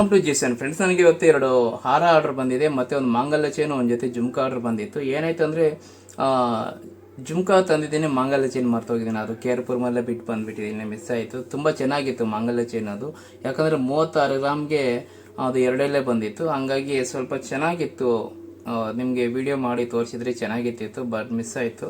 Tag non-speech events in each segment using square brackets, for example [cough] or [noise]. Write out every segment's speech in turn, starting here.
Welcome to ಜಿಸನ್ friends ನನಗೆ ಇವತ್ತು ಎರಡು ಹಾರ ಆರ್ಡರ್ ಬಂದಿದೆ, ಮತ್ತು ಒಂದು ಮಾಂಗಲ್ಯ ಚೈನು ಒಂದು ಜೊತೆ ಜುಮ್ಕಾ ಆರ್ಡರ್ ಬಂದಿತ್ತು. ಏನಾಯ್ತು ಅಂದರೆ ಜುಮ್ಕಾ ತಂದಿದ್ದೀನಿ, ಮಾಂಗಲ್ಯ ಚೈನ್ ಮರ್ತೋಗಿದ್ದೀನಿ ಅದು ಕೇರ್ಪುರ್ ಮೇಲೆ ಬಿಟ್ಟು ಬಂದುಬಿಟ್ಟಿದ್ದೀನಿ ಮಿಸ್ ಆಯಿತು. ತುಂಬ ಚೆನ್ನಾಗಿತ್ತು ಮಾಂಗಲ್ಯ ಚೈನ್ ಅದು. ಯಾಕಂದರೆ ಮೂವತ್ತಾರು ಗ್ರಾಮ್ಗೆ ಅದು ಎರಡಲ್ಲೇ ಬಂದಿತ್ತು. ಹಂಗಾಗಿ ಸ್ವಲ್ಪ ಚೆನ್ನಾಗಿತ್ತು. ನಿಮಗೆ ವಿಡಿಯೋ ಮಾಡಿ ತೋರಿಸಿದ್ರೆ ಚೆನ್ನಾಗಿತ್ತಿತ್ತು ಬಟ್ ಮಿಸ್ ಆಯಿತು.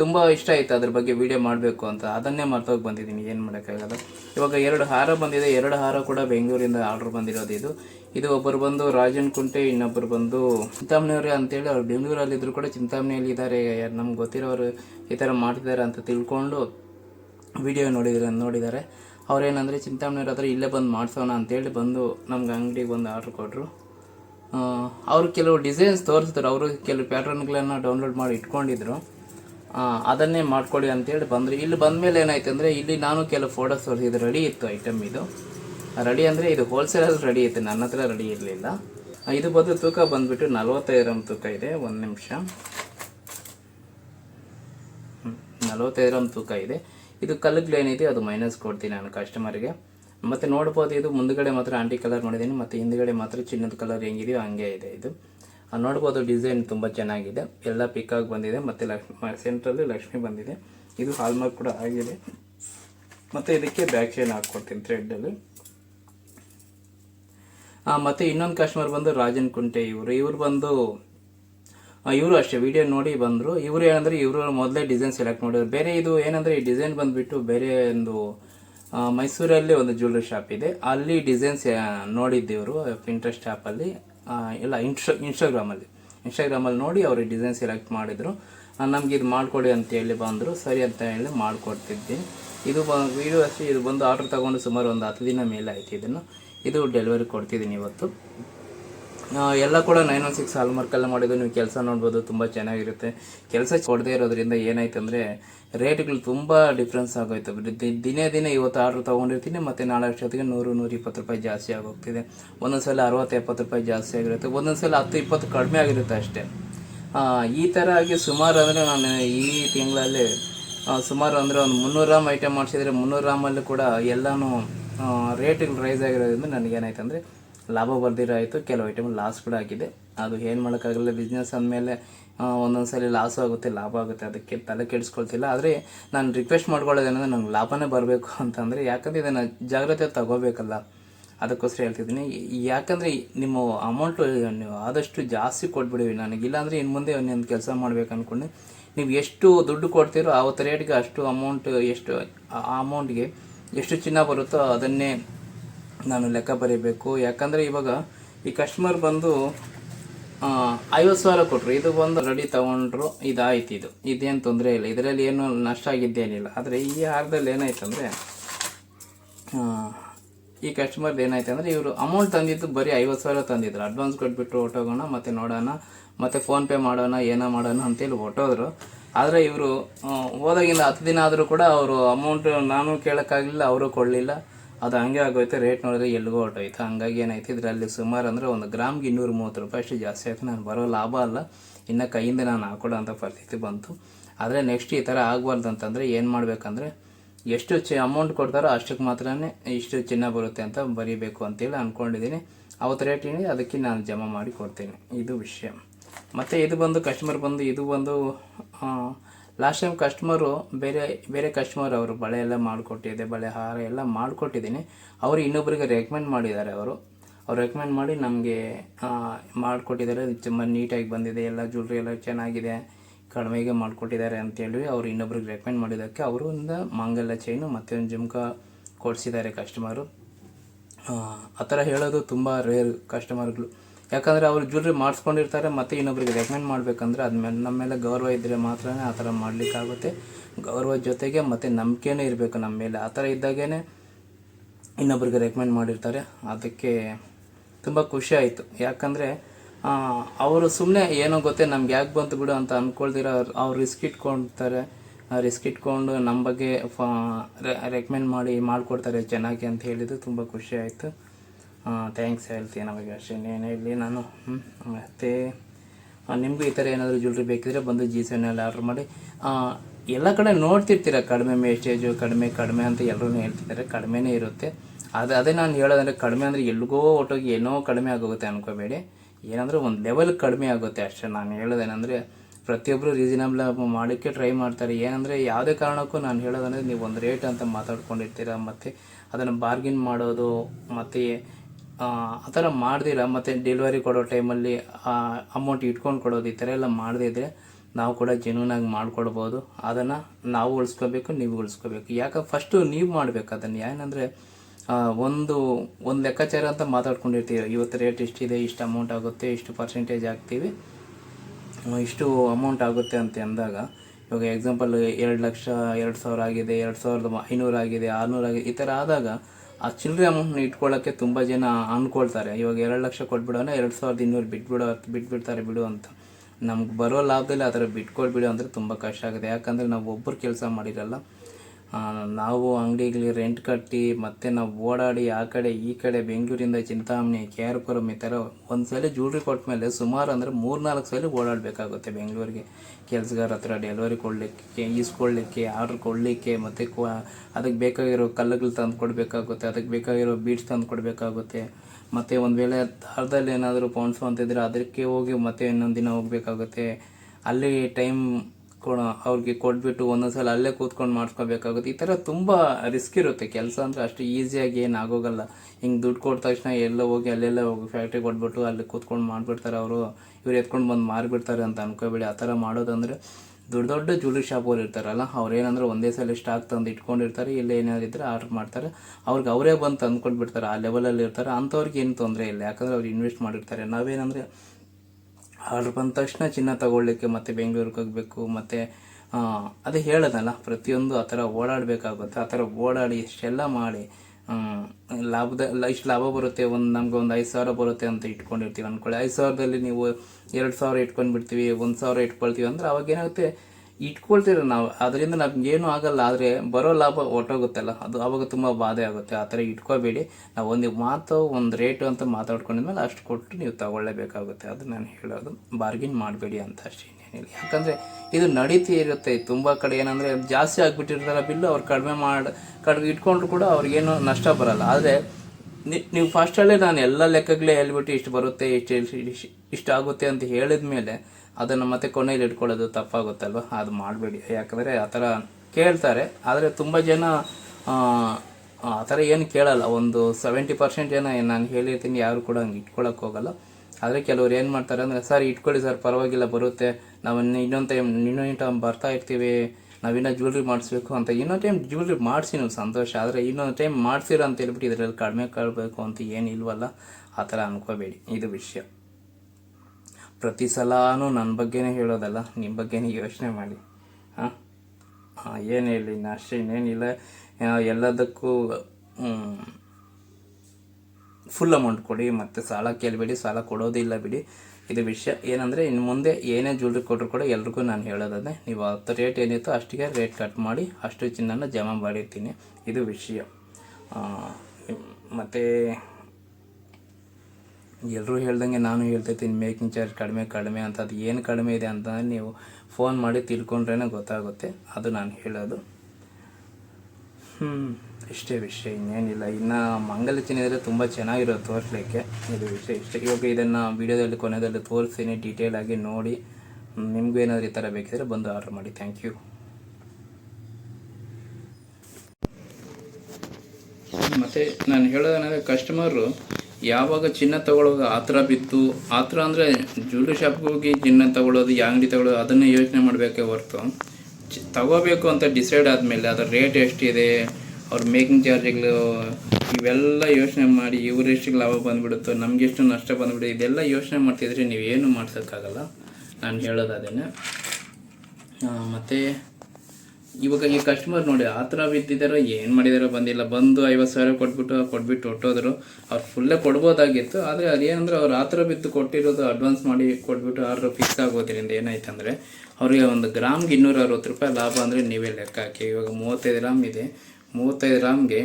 ತುಂಬ ಇಷ್ಟ ಆಯಿತು ಅದ್ರ ಬಗ್ಗೆ ವಿಡಿಯೋ ಮಾಡಬೇಕು ಅಂತ. ಅದನ್ನೇ ಮರ್ತೋಗಿ ಬಂದಿದ್ದೀನಿ. ಏನು ಮಾಡೋಕ್ಕಾಗಲ್ಲ. ಇವಾಗ ಎರಡು ಹಾರ ಬಂದಿದೆ. ಎರಡು ಹಾರ ಕೂಡ ಬೆಂಗಳೂರಿಂದ ಆರ್ಡರ್ ಬಂದಿರೋದು ಇದು. ಇದು ಒಬ್ಬರು ಬಂದು ರಾಜನ್ ಕುಂಟೆ ಇನ್ನೊಬ್ಬರು ಬಂದು ಚಿಂತಾಮಣಿಯವ್ರೆ ಅಂತೇಳಿ ಅವ್ರು ಬೆಂಗಳೂರಲ್ಲಿದ್ದರೂ ಕೂಡ ಚಿಂತಾಮಣಿಯಲ್ಲಿ ಇದ್ದಾರೆ ಯಾರು ನಮ್ಗೆ ಗೊತ್ತಿರೋರು ಈ ಥರ ಮಾಡ್ತಿದ್ದಾರೆ ಅಂತ ತಿಳ್ಕೊಂಡು ವಿಡಿಯೋ ನೋಡಿದ್ರೆ ನೋಡಿದ್ದಾರೆ ಅವ್ರೇನಂದರೆ ಚಿಂತಾಮಣಿಯವ್ರ ಹತ್ರ ಇಲ್ಲೇ ಬಂದು ಮಾಡಿಸೋಣ ಅಂತೇಳಿ ಬಂದು ನಮ್ಗೆ ಅಂಗಡಿಗೆ ಬಂದು ಆರ್ಡ್ರ್ ಕೊಟ್ಟರು ಅವರು ಕೆಲವು ಡಿಸೈನ್ಸ್ ತೋರಿಸಿದ್ರು. ಅವರು ಕೆಲವು ಪ್ಯಾಟ್ರನ್ಗಳನ್ನು ಡೌನ್ಲೋಡ್ ಮಾಡಿ ಇಟ್ಕೊಂಡಿದ್ರು. ಅದನ್ನೇ ಮಾಡ್ಕೊಳ್ಳಿ ಅಂತೇಳಿ ಬಂದರು. ಇಲ್ಲಿ ಬಂದಮೇಲೆ ಏನಾಯ್ತು ಅಂದರೆ, ಇಲ್ಲಿ ನಾನು ಕೆಲವು ಫೋಟೋಸ್ ಇದು ರೆಡಿ ಇತ್ತು ಐಟಮ್ ಇದು. ರೆಡಿ ಅಂದರೆ ಇದು ಹೋಲ್ಸೇಲಲ್ಲಿ ರೆಡಿ ಇತ್ತು, ನನ್ನ ಹತ್ರ ರೆಡಿ ಇರಲಿಲ್ಲ. ಇದು ಬಂದು ತೂಕ ಬಂದುಬಿಟ್ಟು ನಲ್ವತ್ತೈದು ಗ್ರಾಮ್ ತೂಕ ಇದೆ, ಒಂದು ನಿಮಿಷ. ನಲ್ವತ್ತೈದು ಗ್ರಾಮ್ ತೂಕ ಇದೆ. ಇದು ಕಲ್ಲುಗಳು ಏನಿದೆ, ಅದು ಮೈನಸ್ ಕೊಡ್ತೀನಿ ನಾನು ಕಸ್ಟಮರ್ಗೆ ಮತ್ತು ನೋಡ್ಬೋದು ಇದು, ಮುಂದುಗಡೆ ಮಾತ್ರ ಆಂಟಿ ಕಲರ್ ಮಾಡಿದ್ದೀನಿ ಮತ್ತು ಹಿಂದ್ಗಡೆ ಮಾತ್ರ ಚಿನ್ನದ ಕಲರ್ ಹೆಂಗಿದೆಯೋ ಹಂಗೆ ಇದೆ ಇದು. ನೋಡ್ಬೋದು ಡಿಸೈನ್ ತುಂಬ ಚೆನ್ನಾಗಿದೆ. ಎಲ್ಲ ಪಿಕ್ಕಾಗಿ ಬಂದಿದೆ. ಮತ್ತು ಲಕ್ಷ್ಮಿ ಸೆಂಟ್ರಲ್ಲಿ ಲಕ್ಷ್ಮಿ ಬಂದಿದೆ. ಇದು ಹಾಲ್ಮಾರ್ಕ್ ಕೂಡ ಆಗಿದೆ. ಮತ್ತು ಇದಕ್ಕೆ ಬ್ಯಾಕ್ ಚೈನ್ ಹಾಕ್ಕೊಡ್ತೀನಿ ಥ್ರೆಡ್ಡಲ್ಲಿ ಮತ್ತು ಇನ್ನೊಂದು ಕಸ್ಟಮರ್ ಬಂದು ರಾಜನ್ ಕುಂಟೆ ಇವರು. ಇವರು ಬಂದು ಇವರು ಅಷ್ಟೇ. ವಿಡಿಯೋ ನೋಡಿ ಬಂದರು. ಇವರು ಏನಂದ್ರೆ, ಇವರು ಮೊದಲೇ ಡಿಸೈನ್ ಸೆಲೆಕ್ಟ್ ಮಾಡಿದ್ರು. ಬೇರೆ ಇದು ಏನಂದ್ರೆ, ಈ ಡಿಸೈನ್ ಬಂದ್ಬಿಟ್ಟು ಬೇರೆ ಒಂದು ಮೈಸೂರಲ್ಲಿ ಒಂದು ಜ್ಯುವೆಲ್ರಿ ಶಾಪ್ ಇದೆ. ಅಲ್ಲಿ ಡಿಸೈನ್ಸ್ ನೋಡಿದ್ದು ಇವರು ಇಂಟ್ರೆಸ್ಟ್ ಆ್ಯಪಲ್ಲಿ ಇಲ್ಲ ಇನ್ಸ್ಟಾ ಇನ್ಸ್ಟಾಗ್ರಾಮಲ್ಲಿ ಇನ್ಸ್ಟಾಗ್ರಾಮಲ್ಲಿ ನೋಡಿ ಅವರು ಡಿಸೈನ್ ಸೆಲೆಕ್ಟ್ ಮಾಡಿದರು. ನಮಗೆ ಇದು ಮಾಡಿಕೊಡಿ ಅಂತ ಹೇಳಿ ಬಂದರು. ಸರಿ ಅಂತ ಹೇಳಿ ಮಾಡಿಕೊಡ್ತಿದ್ದೆ. ಇದು ಬ ವಿಡಿಯೋ ಅಷ್ಟೇ, ಇದು ಬಂದು ಆರ್ಡ್ರ್ ತೊಗೊಂಡು ಸುಮಾರು ಒಂದು ಹತ್ತು ದಿನ ಮೇಲೆ ಆಯ್ತು ಇದನ್ನು. ಇದು ಡೆಲಿವರಿ ಕೊಡ್ತಿದ್ದೀನಿ ಇವತ್ತು. ಎಲ್ಲ ಕೂಡ ನೈನ್ ಒನ್ ಸಿಕ್ಸ್ ಹಾಲ್ಮಾರ್ಕೆಲ್ಲ ಮಾಡಿದ್ದು ನೀವು ಕೆಲಸ ನೋಡ್ಬೋದು, ತುಂಬ ಚೆನ್ನಾಗಿರುತ್ತೆ. ಕೆಲಸ ಕೊಡದೇ ಇರೋದ್ರಿಂದ ಏನಾಯ್ತು ಅಂದರೆ ರೇಟ್ಗಳು ತುಂಬ ಡಿಫ್ರೆನ್ಸ್ ಆಗೋಯ್ತು. ದಿನೇ ದಿನೇ ಇವತ್ತು ಆರ್ಡ್ರ್ ತೊಗೊಂಡಿರ್ತೀನಿ, ಮತ್ತು ನಾಳೆ ಅಷ್ಟೊತ್ತಿಗೆ ನೂರು ನೂರ ಇಪ್ಪತ್ತು ರೂಪಾಯಿ ಜಾಸ್ತಿ ಆಗೋಗ್ತಿದೆ. ಒಂದೊಂದು ಸಲ ಅರವತ್ತು, ಎಪ್ಪತ್ತು ರೂಪಾಯಿ ಜಾಸ್ತಿ ಆಗಿರುತ್ತೆ. ಒಂದೊಂದು ಸಲ ಹತ್ತು, ಇಪ್ಪತ್ತು ಕಡಿಮೆ ಆಗಿರುತ್ತೆ ಅಷ್ಟೇ. ಈ ಥರ ಆಗಿ ಸುಮಾರು ಅಂದರೆ ನಾನು ಈ ತಿಂಗಳಲ್ಲಿ ಸುಮಾರು ಅಂದರೆ ಒಂದು ಮುನ್ನೂರು ರಾಮ್ ಐಟಮ್ ಮಾಡಿಸಿದರೆ ಮುನ್ನೂರು ರಾಮಲ್ಲಿ ಕೂಡ ಎಲ್ಲನೂ ರೇಟ್ಗಳು ರೈಸ್ ಆಗಿರೋದ್ರಿಂದ ನನಗೇನಾಯ್ತು ಅಂದರೆ ಲಾಭ ಬರ್ದಿರೋ ಆಯಿತು ಕೆಲವು ಐಟಮ್ ಲಾಸ್ ಕೂಡ ಆಗಿದೆ. ಅದು ಏನು ಮಾಡೋಕ್ಕಾಗಲ್ಲ. ಬಿಸ್ನೆಸ್ ಅಂದಮೇಲೆ ಒಂದೊಂದು ಸಲ ಲಾಸ್ ಆಗುತ್ತೆ, ಲಾಭ ಆಗುತ್ತೆ, ಅದಕ್ಕೆ ತಲೆ ಕೆಡಿಸ್ಕೊಳ್ತಿಲ್ಲ. ಆದರೆ ನಾನು ರಿಕ್ವೆಸ್ಟ್ ಮಾಡ್ಕೊಳ್ಳೋದೇನಂದ್ರೆ ನಂಗೆ ಲಾಭನೇ ಬರಬೇಕು [laughs] ಅಂತಂದರೆ ಯಾಕಂದರೆ ಇದನ್ನು ಜಾಗ್ರತೆ ತಗೋಬೇಕಲ್ಲ. ಅದಕ್ಕೋಸ್ಕರ ಹೇಳ್ತಿದ್ದೀನಿ. ಯಾಕಂದರೆ ನಿಮ್ಮ ಅಮೌಂಟು ನೀವು ಆದಷ್ಟು ಜಾಸ್ತಿ ಕೊಟ್ಬಿಡಿವಿ ನನಗೆ ಇಲ್ಲಾಂದರೆ ಇನ್ನು ಮುಂದೆ ಒಂದು ಕೆಲಸ ಮಾಡ್ಬೇಕು ಅಂದ್ಕೊಂಡು ನೀವು ಎಷ್ಟು ದುಡ್ಡು ಕೊಡ್ತೀರೋ ಆವತ್ತು ರೇಟ್ಗೆ ಅಷ್ಟು ಅಮೌಂಟ್ ಎಷ್ಟು, ಆ ಅಮೌಂಟ್ಗೆ ಎಷ್ಟು ಚಿನ್ನ ಬರುತ್ತೋ ಅದನ್ನೇ ನಾನು ಲೆಕ್ಕ ಬರೀಬೇಕು. ಯಾಕಂದರೆ ಇವಾಗ ಈ ಕಸ್ಟಮರ್ ಬಂದು ಐವತ್ತು ಸಾವಿರ ಕೊಟ್ಟರು ಇದು ಒಂದು ರೆಡಿ ತೊಗೊಂಡ್ರು, ಇದಾಯ್ತು ಇದು. ಇದೇನು ತೊಂದರೆ ಇಲ್ಲ. ಇದರಲ್ಲಿ ಏನು ನಷ್ಟ ಆಗಿದ್ದೇನಿಲ್ಲ. ಆದರೆ ಈ ಹಾರದಲ್ಲಿ ಏನಾಯ್ತು ಅಂದರೆ ಈ ಕಸ್ಟಮರ್ದು ಏನಾಯ್ತು ಅಂದರೆ, ಇವರು ಅಮೌಂಟ್ ತಂದಿದ್ದು ಬರೀ ಐವತ್ತು ಸಾವಿರ ತಂದಿದ್ರು. ಅಡ್ವಾನ್ಸ್ ಕೊಟ್ಬಿಟ್ಟು ಹೊಟ್ಟೋಗೋಣ ಮತ್ತು ನೋಡೋಣ, ಮತ್ತು ಫೋನ್ಪೇ ಮಾಡೋಣ, ಏನೋ ಮಾಡೋಣ ಅಂತೇಳಿ ಹೊಟ್ಟೋದ್ರು ಆದರೆ ಇವರು ಹೋದಾಗಿಂದ ಹತ್ತು ದಿನ ಆದರೂ ಕೂಡ ಅವರು ಅಮೌಂಟ್ ನಾನು ಕೇಳೋಕ್ಕಾಗಲಿಲ್ಲ, ಅವರು ಕೊಡಲಿಲ್ಲ. ಅದು ಹಂಗೆ ಆಗೋಯ್ತು ರೇಟ್ ನೋಡಿದ್ರೆ ಎಲ್ಲಿಗೂ ಹೊರಟೋಯ್ತು. ಹಂಗಾಗಿ ಏನಾಯ್ತು, ಇದರಲ್ಲಿ ಸುಮಾರು ಅಂದರೆ ಒಂದು ಗ್ರಾಮ್ಗೆ ಇನ್ನೂರು ಮೂವತ್ತು ರೂಪಾಯಿ ಅಷ್ಟು ಜಾಸ್ತಿ ಆಯಿತು. ನಾನು ಬರೋ ಲಾಭ ಅಲ್ಲ, ಇನ್ನು ಕೈಯಿಂದ ನಾನು ಹಾಕೊಳ್ಳೋ ಅಂಥ ಪರಿಸ್ಥಿತಿ ಬಂತು. ಆದರೆ ನೆಕ್ಸ್ಟ್ ಈ ಥರ ಆಗಬಾರ್ದು ಅಂತಂದರೆ ಏನು ಮಾಡಬೇಕಂದ್ರೆ, ಎಷ್ಟು ಚಿ ಅಮೌಂಟ್ ಕೊಡ್ತಾರೋ ಅಷ್ಟಕ್ಕೆ ಮಾತ್ರ ಇಷ್ಟು ಚಿನ್ನ ಬರುತ್ತೆ ಅಂತ ಬರೀಬೇಕು ಅಂತೇಳಿ ಅಂದ್ಕೊಂಡಿದ್ದೀನಿ ಅವತ್ತು ರೇಟ್ ಏನಿದೆ, ಅದಕ್ಕೆ ನಾನು ಜಮಾ ಮಾಡಿ ಕೊಡ್ತೀನಿ. ಇದು ವಿಷಯ. ಮತ್ತು ಇದು ಬಂದು ಕಸ್ಟಮರ್ ಬಂದು, ಇದು ಬಂದು ಲಾಸ್ಟ್ ಟೈಮ್ ಕಸ್ಟಮರು ಬೇರೆ ಬೇರೆ ಕಸ್ಟಮರ್ ಅವರು ಬಳೆ ಎಲ್ಲ ಮಾಡಿಕೊಟ್ಟಿದ್ದೆ ಬಳೆ ಹಾರ ಎಲ್ಲ ಮಾಡಿಕೊಟ್ಟಿದ್ದೀನಿ. ಅವರು ಇನ್ನೊಬ್ಬರಿಗೆ ರೆಕಮೆಂಡ್ ಮಾಡಿದ್ದಾರೆ ಅವರು. ಅವ್ರು ರೆಕಮೆಂಡ್ ಮಾಡಿ ನಮಗೆ ಮಾಡಿಕೊಟ್ಟಿದ್ದಾರೆ. ತುಂಬ ನೀಟಾಗಿ ಬಂದಿದೆ. ಎಲ್ಲ ಜ್ಯುವೆಲ್ರಿ ಎಲ್ಲ ಚೆನ್ನಾಗಿದೆ. ಕಡಿಮೆಗೆ ಮಾಡಿಕೊಟ್ಟಿದ್ದಾರೆ ಅಂತೇಳಿ ಅವ್ರು ಇನ್ನೊಬ್ರಿಗೆ ರೆಕಮೆಂಡ್ ಮಾಡಿದ್ದಕ್ಕೆ ಅವರಿಂದ ಮಾಂಗಲ್ಯ ಚೈನು ಮತ್ತು ಒಂದು ಜುಮ್ಕ ಕೊಡಿಸಿದ್ದಾರೆ ಕಸ್ಟಮರು ಆ ಥರ ಹೇಳೋದು ತುಂಬ ರೇರ್ ಕಸ್ಟಮರ್ಗಳು ಯಾಕಂದರೆ ಅವರು ಜ್ಯುವೆಲ್ರಿ ಮಾಡಿಸ್ಕೊಂಡಿರ್ತಾರೆ, ಮತ್ತು ಇನ್ನೊಬ್ರಿಗೆ ರೆಕಮೆಂಡ್ ಮಾಡಬೇಕಂದ್ರೆ ಅದ್ಮೇಲೆ ನಮ್ಮ ಮೇಲೆ ಗೌರವ ಇದ್ದರೆ ಮಾತ್ರ ಆ ಥರ ಮಾಡಲಿಕ್ಕಾಗುತ್ತೆ. ಗೌರವ ಜೊತೆಗೆ ಮತ್ತು ನಂಬಿಕೆನೂ ಇರಬೇಕು ನಮ್ಮ ಮೇಲೆ. ಆ ಥರ ಇದ್ದಾಗೇ ಇನ್ನೊಬ್ರಿಗೆ ರೆಕಮೆಂಡ್ ಮಾಡಿರ್ತಾರೆ. ಅದಕ್ಕೆ ತುಂಬ ಖುಷಿ ಆಯಿತು. ಯಾಕಂದರೆ ಅವರು ಸುಮ್ಮನೆ ಏನೋ ಗೊತ್ತೇ ನಮ್ಗೆ ಯಾಕೆ ಬಂತು ಬಿಡು ಅಂತ ಅಂದ್ಕೊಳ್ದಿರೋ ಅವ್ರು ರಿಸ್ಕ್ ಇಟ್ಕೊಳ್ತಾರೆ ರಿಸ್ಕ್ ಇಟ್ಕೊಂಡು ನಮ್ಮ ಬಗ್ಗೆ ರೆಕಮೆಂಡ್ ಮಾಡಿ, ಮಾಡಿಕೊಡ್ತಾರೆ ಚೆನ್ನಾಗಿ ಅಂತ ಹೇಳಿದ್ದು ತುಂಬ ಖುಷಿ ಆಯಿತು. ಥ್ಯಾಂಕ್ಸ್ ಹೇಳ್ತೀನಿ ನಮಗೆ ಅಷ್ಟೇ ಏನು ಹೇಳಿ ನಾನು? ಮತ್ತು ನಿಮಗೂ ಈ ಥರ ಏನಾದರೂ ಜ್ಯುವೆಲ್ರಿ ಬೇಕಿದ್ರೆ ಬಂದು ಜಿ ಸೆವೆನಲ್ಲಿ ಆರ್ಡ್ರ್ ಮಾಡಿ. ಎಲ್ಲ ಕಡೆ ನೋಡ್ತಿರ್ತೀರ, ಕಡಿಮೆ ಮೇಸ್ಟೇಜು ಕಡಿಮೆ ಕಡಿಮೆ ಅಂತ ಎಲ್ಲರೂ ಹೇಳ್ತಿದ್ದಾರೆ, ಕಡಿಮೆನೇ ಇರುತ್ತೆ. ಅದು ಅದೇ ನಾನು ಹೇಳೋದಂದರೆ ಕಡಿಮೆ ಅಂದರೆ ಎಲ್ಲಿಗೋ ಒಟ್ಟೋಗಿ ಏನೋ ಕಡಿಮೆ ಆಗೋಗುತ್ತೆ ಅನ್ಕೋಬೇಡಿ. ಏನಂದರೆ ಒಂದು ಲೆವೆಲ್ ಕಡಿಮೆ ಆಗುತ್ತೆ ಅಷ್ಟೇ. ನಾನು ಹೇಳೋದೇನೆಂದರೆ ಪ್ರತಿಯೊಬ್ಬರು ರೀಸನಬಲ್ ಮಾಡೋಕ್ಕೆ ಟ್ರೈ ಮಾಡ್ತಾರೆ. ಏನಂದರೆ ಯಾವುದೇ ಕಾರಣಕ್ಕೂ ನಾನು ಹೇಳೋದಂದರೆ ನೀವು ಒಂದು ರೇಟ್ ಅಂತ ಮಾತಾಡ್ಕೊಂಡಿರ್ತೀರ, ಮತ್ತು ಅದನ್ನು ಬಾರ್ಗಿನ್ ಮಾಡೋದು, ಮತ್ತು ಆ ಥರ ಮಾಡ್ದಿರ ಮತ್ತು ಡೆಲಿವರಿ ಕೊಡೋ ಟೈಮಲ್ಲಿ ಅಮೌಂಟ್ ಇಟ್ಕೊಂಡು ಕೊಡೋದು ಈ ಥರ ಎಲ್ಲ ಮಾಡದಿದ್ರೆ ನಾವು ಕೂಡ ಜೆನ್ಯೂನಾಗಿ ಮಾಡ್ಕೊಡ್ಬೋದು. ಅದನ್ನು ನಾವು ಉಳಿಸ್ಕೋಬೇಕು, ನೀವು ಉಳಿಸ್ಕೋಬೇಕು. ಯಾಕೆ ಫಸ್ಟು ನೀವು ಮಾಡಬೇಕು ಅದನ್ನು. ಏನಂದರೆ ಒಂದು ಒಂದು ಲೆಕ್ಕಾಚಾರ ಅಂತ ಮಾತಾಡ್ಕೊಂಡಿರ್ತೀವಿ. ಇವತ್ತು ರೇಟ್ ಇಷ್ಟಿದೆ ಇಷ್ಟು ಅಮೌಂಟ್ ಆಗುತ್ತೆ, ಇಷ್ಟು ಪರ್ಸೆಂಟೇಜ್ ಹಾಕ್ತೀವಿ. ಇಷ್ಟು ಅಮೌಂಟ್ ಆಗುತ್ತೆ ಅಂತ ಅಂದಾಗ, ಇವಾಗ ಎಕ್ಸಾಂಪಲ್ ಎರಡು ಲಕ್ಷ, ಎರಡು ಸಾವಿರ ಆಗಿದೆ, ಎರಡು ಸಾವಿರದ ಐನೂರು ಆಗಿದೆ, ಆರುನೂರು ಆಗಿದೆ, ಈ ಥರ ಆದಾಗ ಆ ಚಿಲ್ಲರೆ ಅಮೌಂಟ್ನ ಇಟ್ಕೊಳ್ಳೋಕ್ಕೆ ತುಂಬ ಜನ ಅಂದ್ಕೊಳ್ತಾರೆ ಇವಾಗ ಎರಡು ಲಕ್ಷ ಕೊಟ್ಬಿಡೋಣ, ಎರಡು ಸಾವಿರದ ಇನ್ನೂರು ಬಿಟ್ಬಿಡೋ, ಬಿಟ್ಬಿಡ್ತಾರೆ ಬಿಡು ಅಂತ. ನಮ್ಗೆ ಬರೋ ಲಾಭದಲ್ಲಿ ಆ ಥರ ಬಿಟ್ಕೊಳ್ಬಿಡು ಅಂದರೆ ತುಂಬ ಕಷ್ಟ ಆಗುತ್ತೆ. ಯಾಕಂದರೆ ನಾವು ಒಬ್ಬರು ಕೆಲಸ ಮಾಡಿರಲ್ಲ. ನಾವು ಅಂಗಡಿಗಳಿಗೆ ರೆಂಟ್ ಕಟ್ಟಿ ಮತ್ತೆ ನಾವು ಓಡಾಡಿ ಆ ಕಡೆ ಈ ಕಡೆ ಬೆಂಗಳೂರಿಂದ ಚಿಂತಾಮಣಿ ಕೆ ಆರ್ ಪುರಂ ಈ ಥರ ಒಂದು ಸಲ ಜ್ಯೂಲ್ರಿ ಕೊಟ್ಟ ಮೇಲೆ ಸುಮಾರು ಅಂದರೆ ಮೂರ್ನಾಲ್ಕು ಸಲ ಓಡಾಡಬೇಕಾಗುತ್ತೆ ಬೆಂಗಳೂರಿಗೆ. ಕೆಲಸಗಾರ ಹತ್ರ ಡೆಲಿವರಿ ಕೊಡಲಿಕ್ಕೆ ಈಸ್ಕೊಳ್ಳಿಕ್ಕೆ ಆರ್ಡ್ರ್ ಕೊಡಲಿಕ್ಕೆ ಮತ್ತು ಕ್ವ ಅದಕ್ಕೆ ಬೇಕಾಗಿರೋ ಕಲ್ಲುಗಳು ತಂದು ಕೊಡಬೇಕಾಗುತ್ತೆ ಅದಕ್ಕೆ ಬೇಕಾಗಿರೋ ಬೀಡ್ಸ್ ತಂದು ಕೊಡಬೇಕಾಗುತ್ತೆ. ಮತ್ತು ಒಂದು ವೇಳೆ ಅರ್ಧದಲ್ಲಿ ಏನಾದರೂ ಪೌಂಡ್ಸು ಅಂತಿದ್ರೆ ಅದಕ್ಕೆ ಹೋಗಿ ಮತ್ತೆ ಇನ್ನೊಂದು ದಿನ ಹೋಗಬೇಕಾಗುತ್ತೆ. ಅಲ್ಲಿ ಟೈಮ್ ಕೊಡ ಅವ್ರಿಗೆ ಕೊಟ್ಬಿಟ್ಟು ಒಂದೊಂದ್ಸಲ ಅಲ್ಲೇ ಕೂತ್ಕೊಂಡು ಮಾಡ್ಸ್ಕೊಬೇಕಾಗುತ್ತೆ. ಈ ಥರ ತುಂಬ ರಿಸ್ಕ್ ಇರುತ್ತೆ. ಕೆಲಸ ಅಂದರೆ ಅಷ್ಟು ಈಸಿಯಾಗಿ ಏನು ಆಗೋಗಲ್ಲ ಹಿಂಗೆ ದುಡ್ಡು ಕೊಟ್ಟ ತಕ್ಷಣ ಎಲ್ಲ ಹೋಗಿ, ಅಲ್ಲೆಲ್ಲ ಹೋಗಿ ಫ್ಯಾಕ್ಟ್ರಿ ಕೊಟ್ಬಿಟ್ಟು ಅಲ್ಲಿ ಕೂತ್ಕೊಂಡು ಮಾಡಿಬಿಡ್ತಾರೆ ಅವರು. ಇವ್ರು ಎತ್ಕೊಂಡು ಬಂದು ಮಾರಿಬಿಡ್ತಾರೆ ಅಂತ ಅನ್ಕೋಬೇಡಿ. ಆ ಥರ ಮಾಡೋದಂದರೆ ದೊಡ್ಡ ದೊಡ್ಡ ಜ್ಯುವೆಲ್ರಿ ಶಾಪವ್ರು ಇರ್ತಾರಲ್ಲ, ಅವ್ರು ಏನಂದ್ರೆ ಒಂದೇ ಸಲ ಸ್ಟಾಕ್ ತಂದು ಇಟ್ಕೊಂಡಿರ್ತಾರೆ, ಇಲ್ಲ ಏನಾದ್ರು ಇದ್ರೆ ಆರ್ಡ್ರ್ ಮಾಡ್ತಾರೆ. ಅವ್ರಿಗೆ ಅವರೇ ಬಂದು ತಂದ್ಕೊಂಡು ಬಿಡ್ತಾರೆ ಆ ಲೆವೆಲಲ್ಲಿ ಇರ್ತಾರೆ ಅಂಥವ್ರಿಗೆ ಏನು ತೊಂದರೆ ಇಲ್ಲ. ಯಾಕಂದರೆ ಅವ್ರು ಇನ್ವೆಸ್ಟ್ ಮಾಡಿರ್ತಾರೆ. ನಾವೇನಂದರೆ ಆರ್ಡ್ರ್ ಬಂದ ತಕ್ಷಣ ಚಿನ್ನ ತಗೊಳ್ಳಿಕ್ಕೆ ಮತ್ತೆ ಬೆಂಗಳೂರಿಗೆ ಹೋಗಬೇಕು, ಮತ್ತು ಅದೇ ಹೇಳೋದಲ್ಲ, ಪ್ರತಿಯೊಂದು ಆ ಥರ ಓಡಾಡಬೇಕಾಗುತ್ತೆ, ಆ ಥರ ಓಡಾಡಿ ಇಷ್ಟೆಲ್ಲ ಮಾಡಿ ಲಾಭದ ಇಷ್ಟು ಲಾಭ ಬರುತ್ತೆ, ಒಂದು ನಮ್ಗೆ ಒಂದು ಐದು ಸಾವಿರ ಬರುತ್ತೆ ಅಂತ ಇಟ್ಕೊಂಡಿರ್ತೀವಿ ಅಂದ್ಕೊಳ್ಳಿ ಐದು ಸಾವಿರದಲ್ಲಿ ನೀವು ಎರಡು ಸಾವಿರ ಇಟ್ಕೊಂಡು ಬಿಡ್ತೀವಿ ಒಂದು ಸಾವಿರ ಇಟ್ಕೊಳ್ತೀವಿ ಅಂದ್ರೆ ಅವಾಗ ಏನಾಗುತ್ತೆ ಇಟ್ಕೊಳ್ತೀರ ನಾವು. ಅದರಿಂದ ನಮ್ಗೇನು ಆಗಲ್ಲ, ಆದರೆ ಬರೋ ಲಾಭ ಹೊಟ್ಟೋಗುತ್ತಲ್ಲ ಅದು ಅವಾಗ ತುಂಬ ಬಾಧೆ ಆಗುತ್ತೆ. ಆ ಥರ ಇಟ್ಕೋಬೇಡಿ. ನಾವು ಒಂದು ಮಾತು, ಒಂದು ರೇಟು ಅಂತ ಮಾತಾಡ್ಕೊಂಡಿದ್ಮೇಲೆ ಅಷ್ಟು ಕೊಟ್ಟು ನೀವು ತಗೊಳ್ಳೇಬೇಕಾಗುತ್ತೆ. ಅದು ನಾನು ಹೇಳೋದು. ಬಾರ್ಗಿನ್ ಮಾಡಬೇಡಿ ಅಂತ ಅಷ್ಟೇ ಯಾಕಂದ್ರೆ ಯಾಕಂದರೆ ಇದು ನಡೀತಿ ಇರುತ್ತೆ. ತುಂಬ ಕಡೆ ಏನಂದರೆ ಜಾಸ್ತಿ ಆಗಿಬಿಟ್ಟಿರ್ತಾರ ಬಿಲ್ಲು ಅವ್ರು ಕಡಿಮೆ ಮಾಡಿ, ಕಡಿಮೆ ಇಟ್ಕೊಂಡ್ರು ಕೂಡ ಅವ್ರಿಗೇನು ನಷ್ಟ ಬರಲ್ಲ. ಆದರೆ ನೀವು ಫಸ್ಟಲ್ಲೇ ನಾನು ಎಲ್ಲ ಲೆಕ್ಕಗಳೇ ಹೇಳ್ಬಿಟ್ಟು ಇಷ್ಟು ಬರುತ್ತೆ, ಇಷ್ಟು ಇಷ್ಟು ಇಷ್ಟು ಆಗುತ್ತೆ ಅಂತ ಹೇಳಿದ ಮೇಲೆ ಅದನ್ನು ಮತ್ತೆ ಕೊನೆಯಲ್ಲಿ ಇಟ್ಕೊಳ್ಳೋದು ತಪ್ಪಾಗುತ್ತಲ್ವ? ಅದು ಮಾಡಬೇಡಿ. ಯಾಕಂದರೆ ಆ ಥರ ಕೇಳ್ತಾರೆ. ಆದರೆ ತುಂಬ ಜನ ಆ, ಥರ ಏನು ಕೇಳಲ್ಲ. ಒಂದು ಸೆವೆಂಟಿ ಪರ್ಸೆಂಟ್ ಜನ ನಾನು ಹೇಳಿರ್ತೀನಿ ಯಾರು ಕೂಡ ಹಂಗೆ ಇಟ್ಕೊಳ್ಳೋಕೆ ಹೋಗಲ್ಲ. ಆದರೆ ಕೆಲವ್ರು ಏನು ಮಾಡ್ತಾರೆ ಅಂದರೆ ಸರ್ ಇಟ್ಕೊಳ್ಳಿ ಸರ್ ಪರವಾಗಿಲ್ಲ ಬರುತ್ತೆ. ನಾವು ಇನ್ನೊಂದು ಟೈಮ್ ಇನ್ನೊಂದು ಟೈಮ್ ಬರ್ತಾ ಇರ್ತೀವಿ. ನಾವಿನ್ನೂ ಜ್ಯುವೆಲ್ರಿ ಮಾಡಿಸ್ಬೇಕು ಅಂತ. ಇನ್ನೊಂದು ಟೈಮ್ ಜ್ಯುವೆಲ್ರಿ ಮಾಡಿಸಿ ನೀವು ಸಂತೋಷ. ಆದರೆ ಇನ್ನೊಂದು ಟೈಮ್ ಮಾಡಿಸಿರ ಅಂತ ಹೇಳ್ಬಿಟ್ಟು ಇದರಲ್ಲಿ ಕಡಿಮೆ ಕಳಬೇಕು ಅಂತ ಏನಿಲ್ವಲ್ಲ ಆ ಥರ ಅನ್ಕೋಬೇಡಿ. ಇದು ವಿಷಯ. ಪ್ರತಿ ಸಲನೂ ನನ್ನ ಬಗ್ಗೆನೇ ಹೇಳೋದಲ್ಲ ನಿಮ್ಮ ಬಗ್ಗೆನೇ ಯೋಚನೆ ಮಾಡಿ. ಹಾಂ? ಹಾಂ, ಏನು ಹೇಳಿ? ಅಷ್ಟೇ, ಇನ್ನೇನಿಲ್ಲ. ಎಲ್ಲದಕ್ಕೂ ಫುಲ್ ಅಮೌಂಟ್ ಕೊಡಿ, ಮತ್ತು ಸಾಲ ಕೇಳಬೇಡಿ, ಸಾಲ ಕೊಡೋದಿಲ್ಲ ಬಿಡಿ. ಇದು ವಿಷಯ. ಏನಂದರೆ ಇನ್ನು ಮುಂದೆ ಏನೇ ಜ್ಯುವೆಲ್ರಿ ಕೊಟ್ಟರು ಕೂಡ ಎಲ್ರಿಗೂ ನಾನು ಹೇಳೋದನ್ನೇ, ನೀವು ಹತ್ತು ರೇಟ್ ಏನಿತ್ತು ಅಷ್ಟಿಗೆ ರೇಟ್ ಕಟ್ ಮಾಡಿ, ಅಷ್ಟು ಚಿನ್ನನ ಜಮಾ ಮಾಡಿರ್ತೀನಿ. ಇದು ವಿಷಯ. ಮತ್ತು ಎಲ್ಲರೂ ಹೇಳ್ದಂಗೆ ನಾನು ಹೇಳ್ತಿರ್ತೀನಿ, ಮೇಕಿಂಗ್ ಚಾರ್ಜ್ ಕಡಿಮೆ ಕಡಿಮೆ ಅಂತ, ಅದು ಏನು ಕಡಿಮೆ ಇದೆ ಅಂತ ನೀವು ಫೋನ್ ಮಾಡಿ ತಿಳ್ಕೊಂಡ್ರೇ ಗೊತ್ತಾಗುತ್ತೆ. ಅದು ನಾನು ಹೇಳೋದು. ಹ್ಞೂ ಇಷ್ಟೇ ವಿಷಯ, ಇನ್ನೇನಿಲ್ಲ. ಇನ್ನು ಮಂಗಲ ಇದ್ರೆ ತುಂಬ ಚೆನ್ನಾಗಿರೋದು ತೋರಿಸ್ಲಿಕ್ಕೆ. ಇದು ವಿಷಯ ಇಷ್ಟೇ. ಇವಾಗ ಇದನ್ನು ವಿಡಿಯೋದಲ್ಲಿ ಕೊನೆಯಲ್ಲಿ ತೋರಿಸ್ತೀನಿ ಡೀಟೇಲ್ ಆಗಿ ನೋಡಿ. ನಿಮಗೂ ಏನಾದರೂ ಈ ಥರ ಬೇಕಿದ್ರೆ ಬಂದು ಆರ್ಡರ್ ಮಾಡಿ. ಥ್ಯಾಂಕ್ ಯು ಮತ್ತು ನಾನು ಹೇಳೋದೇನೆಂದರೆ ಕಸ್ಟಮರು ಯಾವಾಗ ಚಿನ್ನ ತಗೊಳ್ಳೋದು ಆ ಥರ ಬಿತ್ತು ಆ ಥರ ಅಂದರೆ ಜ್ಯುವೆಲ್ರಿ ಶಾಪ್ಗೆ ಹೋಗಿ ಚಿನ್ನ ತಗೊಳ್ಳೋದು ಅಂಗಡಿ ತಗೊಳ್ಳೋದು, ಅದನ್ನೇ ಯೋಚನೆ ಮಾಡಬೇಕೇ ಹೊರತು. ಚಿ, ತಗೋಬೇಕು ಅಂತ ಡಿಸೈಡ್ ಆದಮೇಲೆ ಅದರ ರೇಟ್ ಎಷ್ಟಿದೆ, ಅವ್ರ ಮೇಕಿಂಗ್ ಚಾರ್ಜ್ಗಳು ಇವೆಲ್ಲ ಯೋಚನೆ ಮಾಡಿ ಇವರೆಷ್ಟು ಲಾಭ ಬಂದುಬಿಡುತ್ತೋ ನಮಗೆಷ್ಟು ನಷ್ಟ ಬಂದುಬಿಡುತ್ತೆ ಇದೆಲ್ಲ ಯೋಚನೆ ಮಾಡ್ತಿದ್ರೆ ನೀವೇನು ಮಾಡ್ಸೋಕ್ಕಾಗಲ್ಲ. ನಾನು ಹೇಳೋದು ಅದೇನೆ. ಮತ್ತು ಇವಾಗ ಈ ಕಸ್ಟಮರ್ ನೋಡಿ, ಆ ಥರ ಬಿದ್ದಿದ್ದಾರೋ ಏನು ಮಾಡಿದಾರೋ ಬಂದಿಲ್ಲ. ಬಂದು ಐವತ್ತು ಸಾವಿರ ಕೊಟ್ಬಿಟ್ಟು ಕೊಟ್ಬಿಟ್ಟು ಹೊಟ್ಟೋದ್ರು ಅವ್ರು ಫುಲ್ಲೇ ಕೊಡ್ಬೋದಾಗಿತ್ತು. ಆದರೆ ಅದೇನಂದ್ರೆ ಅವ್ರು ಆ ಥರ ಬಿದ್ದು ಕೊಟ್ಟಿರೋದು ಅಡ್ವಾನ್ಸ್ ಮಾಡಿ ಕೊಟ್ಬಿಟ್ಟು ಆರ್ಡ್ರ್ ಫಿಕ್ಸ್ ಆಗೋದ್ರಿಂದ ಏನಾಯ್ತಂದರೆ, ಅವರಿಗೆ ಒಂದು ಗ್ರಾಮ್ಗೆ ಇನ್ನೂರ ಅರವತ್ತು ರೂಪಾಯಿ ಲಾಭ ಅಂದರೆ ನೀವೇ ಲೆಕ್ಕ ಹಾಕಿ. ಇವಾಗ ಮೂವತ್ತೈದು ಗ್ರಾಮ್ ಇದೆ. ಮೂವತ್ತೈದು ಗ್ರಾಮ್ಗೆ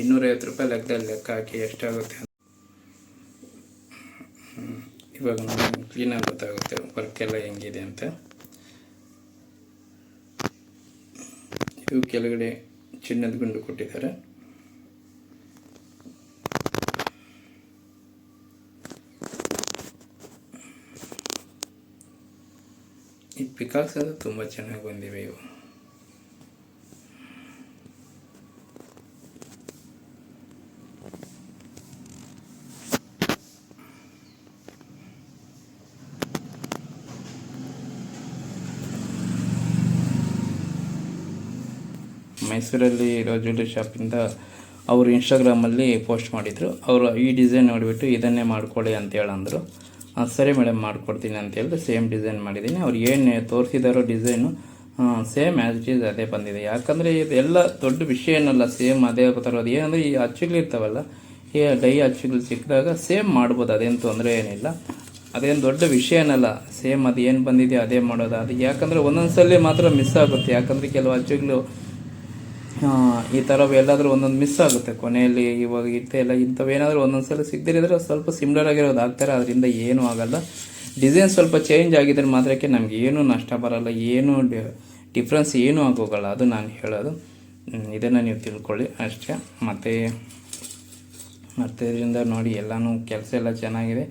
ಇನ್ನೂರೈವತ್ತು ರೂಪಾಯಿ ಲೆಕ್ಕದಲ್ಲಿ ಲೆಕ್ಕ ಹಾಕಿ ಎಷ್ಟಾಗುತ್ತೆ. ಇವಾಗ ಕ್ಲೀನಾಗಿ ಗೊತ್ತಾಗುತ್ತೆ. ವರ್ಕೆಲ್ಲ ಹೆಂಗಿದೆ ಅಂತ. ಇವು ಕೆಳಗಡೆ ಚಿನ್ನದ ಗುಂಡು ಕೊಟ್ಟಿದ್ದಾರೆ. ಈ ಪಿಕಾಕ್ಸ್ ಅದು ತುಂಬ ಚೆನ್ನಾಗಿ ಬಂದಿವೆ ಇವು. ಮೈಸೂರಲ್ಲಿ ಇರೋ ಜ್ಯುವೆಲ್ರಿ ಶಾಪಿಂದ ಅವರು ಇನ್ಸ್ಟಾಗ್ರಾಮಲ್ಲಿ ಪೋಸ್ಟ್ ಮಾಡಿದರು. ಅವರು ಈ ಡಿಸೈನ್ ನೋಡಿಬಿಟ್ಟು ಇದನ್ನೇ ಮಾಡ್ಕೊಳ್ಳಿ ಅಂತ ಅಂದರು ಸರಿ ಮೇಡಮ್ ಮಾಡ್ಕೊಡ್ತೀನಿ ಅಂತ ಸೇಮ್ ಡಿಸೈನ್ ಮಾಡಿದ್ದೀನಿ. ಅವ್ರು ಏನು ತೋರಿಸಿದಾರೋ design same as it is ಅದೇ ಬಂದಿದೆ. ಯಾಕಂದರೆ ಇದೆಲ್ಲ ದೊಡ್ಡ ವಿಷಯ ಏನಲ್ಲ ಸೇಮ್ ಅದೇ ತರೋದು ಏನಂದರೆ ಈ ಅಚ್ಚುಗಳಿರ್ತಾವಲ್ಲ ಈ ಡೈ ಅಚ್ಚುಗಳು ಸಿಕ್ಕಿದಾಗ ಸೇಮ್ ಮಾಡ್ಬೋದು, ಅದೇನು ತೊಂದರೆ ಏನಿಲ್ಲ. ಅದೇನು ದೊಡ್ಡ ವಿಷಯ ಏನಲ್ಲ ಸೇಮ್ ಅದು ಏನು ಬಂದಿದೆ ಅದೇ ಮಾಡೋದು. ಅದು ಯಾಕಂದರೆ ಒಂದೊಂದು ಸಲ ಮಾತ್ರ ಮಿಸ್ ಆಗುತ್ತೆ. ಯಾಕಂದರೆ ಕೆಲವು ಅಚ್ಚುಗಳು ಈ ಥರ ಎಲ್ಲಾದರೂ ಒಂದೊಂದು ಮಿಸ್ ಆಗುತ್ತೆ. ಕೊನೆಯಲ್ಲಿ ಇವಾಗ ಇಂಥೆಲ್ಲ ಇಂಥವೇನಾದರೂ ಒಂದೊಂದು ಸಲ ಸಿಗದಿರಿದ್ರೆ ಸ್ವಲ್ಪ ಸಿಮ್ಲರ್ ಆಗಿರೋದು ಆಗ್ತಾರೆ. ಅದರಿಂದ ಏನೂ ಆಗಲ್ಲ. ಡಿಸೈನ್ ಸ್ವಲ್ಪ ಚೇಂಜ್ ಆಗಿದ್ರೆ ಮಾತ್ರಕ್ಕೆ ನಮಗೆ ಏನೂ ನಷ್ಟ ಬರಲ್ಲ. ಏನೂ ಡಿಫ್ರೆನ್ಸ್ ಏನೂ ಆಗೋಗಲ್ಲ. ಅದು ನಾನು ಹೇಳೋದು. ಇದನ್ನು ನೀವು ತಿಳ್ಕೊಳ್ಳಿ ಅಷ್ಟೇ. ಮತ್ತು ಮತ್ತು ಇದರಿಂದ ನೋಡಿ ಎಲ್ಲನೂ ಕೆಲಸ ಎಲ್ಲ ಚೆನ್ನಾಗಿದೆ.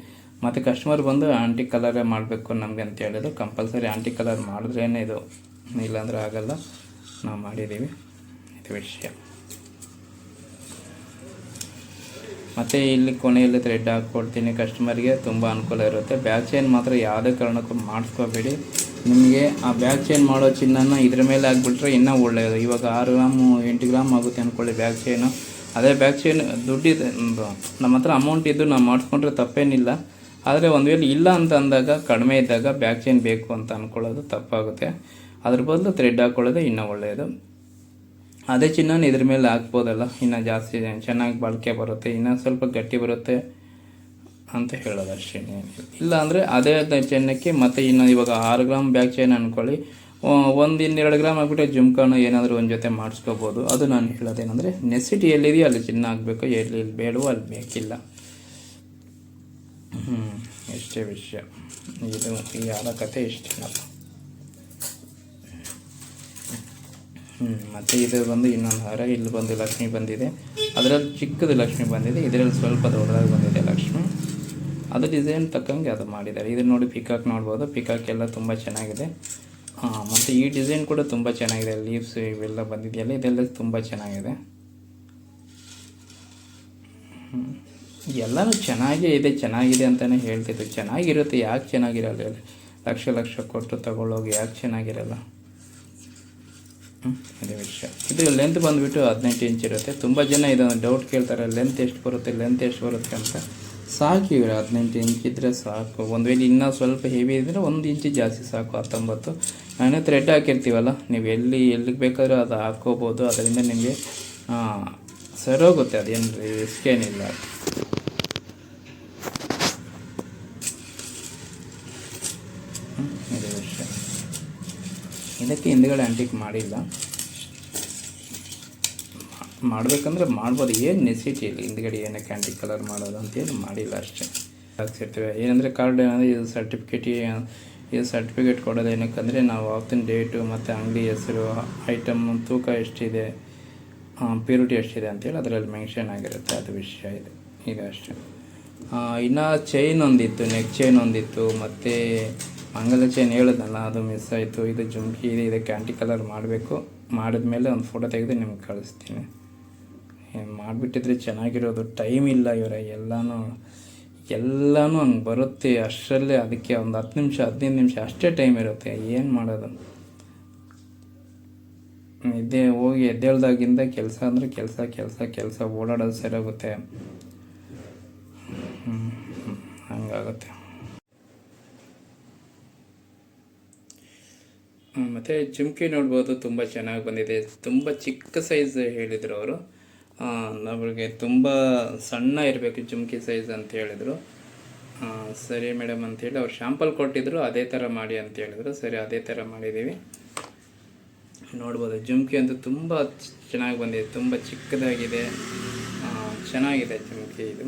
ಮತ್ತು ಕಸ್ಟಮರ್ ಬಂದು ಆಂಟಿ ಕಲರೇ ಮಾಡಬೇಕು ನಮಗೆ ಅಂತ ಹೇಳಿದ್ರು. ಕಂಪಲ್ಸರಿ ಆಂಟಿ ಕಲರ್ ಮಾಡಿದ್ರೇ ಇದು. ಇಲ್ಲಾಂದರೆ ಆಗಲ್ಲ. ನಾವು ಮಾಡಿದ್ದೀವಿ. ವಿಷಯ ಮತ್ತು ಇಲ್ಲಿ ಕೊನೆಯಲ್ಲಿ ಥ್ರೆಡ್ ಹಾಕ್ಕೊಡ್ತೀನಿ ಕಸ್ಟಮರ್ಗೆ ತುಂಬ ಅನುಕೂಲ ಇರುತ್ತೆ. ಬ್ಯಾಕ್ ಚೈನ್ ಮಾತ್ರ ಯಾವುದೇ ಕಾರಣಕ್ಕೂ ಮಾಡಿಸ್ಕೋಬೇಡಿ. ನಿಮಗೆ ಆ ಬ್ಯಾಕ್ ಚೈನ್ ಮಾಡೋ ಚಿನ್ನನ ಇದ್ರ ಮೇಲೆ ಹಾಕ್ಬಿಟ್ರೆ ಇನ್ನೂ ಒಳ್ಳೆಯದು ಇವಾಗ ಆರು ಗ್ರಾಮು ಎಂಟು ಗ್ರಾಮ್ ಆಗುತ್ತೆ ಅಂದ್ಕೊಳ್ಳಿ ಬ್ಯಾಕ್ ಚೈನು ಅದೇ ಬ್ಯಾಕ್ ಚೈನ್ ದುಡ್ಡಿದೆ ನಮ್ಮ ಹತ್ರ ಅಮೌಂಟ್ ಇದ್ದು ನಾವು ಮಾಡಿಸ್ಕೊಂಡ್ರೆ ತಪ್ಪೇನಿಲ್ಲ. ಆದರೆ ಒಂದು ವೇಳೆ ಇಲ್ಲ ಅಂತ ಅಂದಾಗ, ಕಡಿಮೆ ಇದ್ದಾಗ ಬ್ಯಾಕ್ ಚೈನ್ ಬೇಕು ಅಂತ ಅಂದ್ಕೊಳ್ಳೋದು ತಪ್ಪಾಗುತ್ತೆ. ಅದ್ರ ಬದಲು ಥ್ರೆಡ್ ಹಾಕ್ಕೊಳ್ಳೋದೇ ಇನ್ನೂ ಒಳ್ಳೆಯದು ಅದೇ ಚಿನ್ನ ಇದ್ರ ಮೇಲೆ ಹಾಕ್ಬೋದಲ್ಲ? ಇನ್ನು ಜಾಸ್ತಿ ಚೆನ್ನಾಗಿ ಬಾಳಿಕೆ ಬರುತ್ತೆ, ಇನ್ನೂ ಸ್ವಲ್ಪ ಗಟ್ಟಿ ಬರುತ್ತೆ ಅಂತ ಹೇಳೋದು ಅಷ್ಟೇ ಇಲ್ಲ. ಅಂದರೆ ಅದೇ ಚೆನ್ನಕ್ಕೆ ಮತ್ತೆ ಇನ್ನು ಇವಾಗ ಆರು ಗ್ರಾಮ್ ಬ್ಯಾಗ್ ಚೈನ್ ಅಂದ್ಕೊಳ್ಳಿ ಒಂದು ಇನ್ನೆರಡು ಗ್ರಾಮ್ ಆಗಿಬಿಟ್ಟೆ ಜುಮ್ಕಾನು ಏನಾದರೂ ಒಂದು ಜೊತೆ ಮಾಡಿಸ್ಕೋಬೋದು. ಅದು ನಾನು ಹೇಳೋದೇನೆಂದರೆ ನೆಸಿಟಿ ಎಲ್ಲಿದೆಯೋ ಅಲ್ಲಿ ಚಿನ್ನ ಆಗಬೇಕು ಎಲ್ಲಿ ಬೇಡವೋ ಅಲ್ಲಿ ಬೇಕಿಲ್ಲ. ಹ್ಞೂ ಎಷ್ಟೇ ವಿಷಯ. ಇದು ಯಾರ ಕತೆ ಇಷ್ಟೇನಪ್ಪ ಹ್ಞೂ ಮತ್ತು ಇದು ಬಂದು ಇನ್ನೊಂದು ಹಾರ. ಇಲ್ಲಿ ಬಂದು ಲಕ್ಷ್ಮಿ ಬಂದಿದೆ. ಅದರಲ್ಲಿ ಚಿಕ್ಕದು ಲಕ್ಷ್ಮಿ ಬಂದಿದೆ. ಇದರಲ್ಲಿ ಸ್ವಲ್ಪ ದೊಡ್ಡದಾಗಿ ಬಂದಿದೆ ಲಕ್ಷ್ಮಿ. ಅದು ಡಿಸೈನ್ ತಕ್ಕಂಗೆ ಅದು ಮಾಡಿದ್ದಾರೆ. ಇದು ನೋಡಿ ಪಿಕಾಕ್ ನೋಡ್ಬೋದು. ಪಿಕಾಕ್ ಎಲ್ಲ ತುಂಬ ಚೆನ್ನಾಗಿದೆ. ಹಾಂ, ಮತ್ತು ಈ ಡಿಸೈನ್ ಕೂಡ ತುಂಬ ಚೆನ್ನಾಗಿದೆ. ಲೀವ್ಸ್ ಇವೆಲ್ಲ ಬಂದಿದೆಯಲ್ಲ, ಇದೆಲ್ಲ ತುಂಬ ಚೆನ್ನಾಗಿದೆ. ಎಲ್ಲನೂ ಚೆನ್ನಾಗೇ ಇದೆ, ಚೆನ್ನಾಗಿದೆ ಅಂತಲೇ ಹೇಳ್ತಿದ್ದು ಚೆನ್ನಾಗಿರುತ್ತೆ, ಯಾಕೆ ಚೆನ್ನಾಗಿರಲ್ಲ ಲಕ್ಷ ಲಕ್ಷ ಕೊಟ್ಟು ತಗೊಳ್ಳೋಗಿ ಯಾಕೆ ಚೆನ್ನಾಗಿರಲ್ಲ? ಅದೇ ವಿಷಯ. ಇದು ಲೆಂತ್ ಬಂದುಬಿಟ್ಟು ಹದಿನೆಂಟು ಇಂಚ್ ಇರುತ್ತೆ. ತುಂಬ ಜನ ಇದೊಂದು ಡೌಟ್ ಕೇಳ್ತಾರೆ ಲೆಂತ್ ಎಷ್ಟು ಬರುತ್ತೆ ಲೆಂತ್ ಎಷ್ಟು ಬರುತ್ತೆ ಅಂತ. ಸಾಕು ಇವರು ಹದಿನೆಂಟು ಇಂಚ್ ಇದ್ದರೆ ಸಾಕು. ಒಂದು ವೇಳೆ ಇನ್ನೂ ಸ್ವಲ್ಪ ಹೆವಿ ಇದ್ದರೆ ಒಂದು ಇಂಚು ಜಾಸ್ತಿ ಸಾಕು, ಹತ್ತೊಂಬತ್ತು. ನಾನೇ ಥ್ರೆಡ್ ಹಾಕಿರ್ತೀವಲ್ಲ, ನೀವು ಎಲ್ಲಿ, ಎಲ್ಲಿಗೆ ಬೇಕಾದರೂ ಅದು ಹಾಕ್ಕೋಬೋದು. ಅದರಿಂದ ನಿಮಗೆ ಸರೋಗುತ್ತೆ ಅದೇನು ರಿಸ್ಕ್ ಏನಿಲ್ಲ ಹ್ಮ್, ಇದೇ ವಿಷಯ ಇದಕ್ಕೆ ಹಿಂದ್ಗಡೆ ಆ್ಯಂಟಿಕ್ ಮಾಡಿಲ್ಲ. ಮಾಡಬೇಕಂದ್ರೆ ಮಾಡ್ಬೋದು. ಏನು ನೆಸಿಟಿ ಇಲ್ಲ. ಹಿಂದ್ಗಡೆ ಏನಕ್ಕೆ ಆ್ಯಂಟಿ ಕಲರ್ ಮಾಡೋದು ಅಂತೇಳಿ ಮಾಡಿಲ್ಲ ಅಷ್ಟೇ. ಹಾಕ್ಸಿರ್ತೀವಿ. ಏನಂದರೆ ಕಾರ್ಡ್ ಏನಂದರೆ ಇದು ಸರ್ಟಿಫಿಕೇಟ್ ಇದು ಸರ್ಟಿಫಿಕೇಟ್ ಕೊಡೋದು ಏನಕ್ಕಂದರೆ ನಾವು ಆವತ್ತಿನ ಡೇಟು ಮತ್ತು ಅಂಗಡಿ ಹೆಸರು ಐಟಮ್ ತೂಕ ಎಷ್ಟಿದೆ ಪ್ಯೂರಿಟಿ ಎಷ್ಟಿದೆ ಅಂತೇಳಿ ಅದರಲ್ಲಿ ಮೆನ್ಷನ್ ಆಗಿರುತ್ತೆ. ಅದು ವಿಷಯ ಇದೆ. ಈಗ ಅಷ್ಟೇ. ಇನ್ನು ಚೈನ್ ಒಂದಿತ್ತು ನೆಕ್ ಚೈನ್ ಒಂದಿತ್ತು, ಮತ್ತು ಮಂಗಲ ಚೈನ್ ಹೇಳಿದ್ನಲ್ಲ ಅದು ಮಿಸ್ ಆಯಿತು ಇದು ಜುಮ್ಕಿ ಇದೆ ಇದಕ್ಕೆ ಆ್ಯಂಟಿ ಕಲರ್ ಮಾಡಬೇಕು. ಮಾಡಿದ್ಮೇಲೆ ಒಂದು ಫೋಟೋ ತೆಗೆದು ನಿಮ್ಗೆ ಕಳಿಸ್ತೀನಿ. ಮಾಡಿಬಿಟ್ಟಿದ್ರೆ ಚೆನ್ನಾಗಿರೋದು ಟೈಮ್ ಇಲ್ಲ ಇವರ ಎಲ್ಲನೂ ಎಲ್ಲನೂ ಹಂಗೆ ಬರುತ್ತೆ ಅಷ್ಟರಲ್ಲೇ ಅದಕ್ಕೆ ಒಂದು ಹತ್ತು ನಿಮಿಷ ಹದಿನೈದು ನಿಮಿಷ ಅಷ್ಟೇ ಟೈಮ್ ಇರುತ್ತೆ ಏನು ಮಾಡೋದು? ಇದೇ ಹೋಗಿ ಎದ್ದೇಳ್ದಾಗಿಂದ ಕೆಲಸ ಅಂದರೆ ಕೆಲಸ ಕೆಲಸ ಕೆಲಸ ಓಡಾಡೋದು ಸರಿಯಾಗುತ್ತೆ ಹ್ಮ್, ಹಂಗಾಗುತ್ತೆ. ಮತ್ತೆ ಜುಮ್ಕಿ ನೋಡ್ಬೋದು, ತುಂಬ ಚೆನ್ನಾಗಿ ಬಂದಿದೆ. ತುಂಬ ಚಿಕ್ಕ ಸೈಜ್ ಹೇಳಿದರು ಅವರು. ನಮಗೆ ತುಂಬ ಸಣ್ಣ ಇರಬೇಕು ಜುಮ್ಕಿ ಸೈಜ್ ಅಂತ ಹೇಳಿದರು. ಸರಿ ಮೇಡಮ್ ಅಂತೇಳಿ ಅವ್ರು ಶಾಂಪಲ್ ಕೊಟ್ಟಿದ್ರು, ಅದೇ ಥರ ಮಾಡಿ ಅಂತ ಹೇಳಿದ್ರು. ಸರಿ, ಅದೇ ಥರ ಮಾಡಿದ್ದೀವಿ ನೋಡ್ಬೋದು, ಜುಮ್ಕಿ ಅಂತೂ ತುಂಬ ಚೆನ್ನಾಗಿ ಬಂದಿದೆ, ತುಂಬ ಚಿಕ್ಕದಾಗಿದೆ. ಚೆನ್ನಾಗಿದೆ ಜುಮ್ಕಿ ಇದು.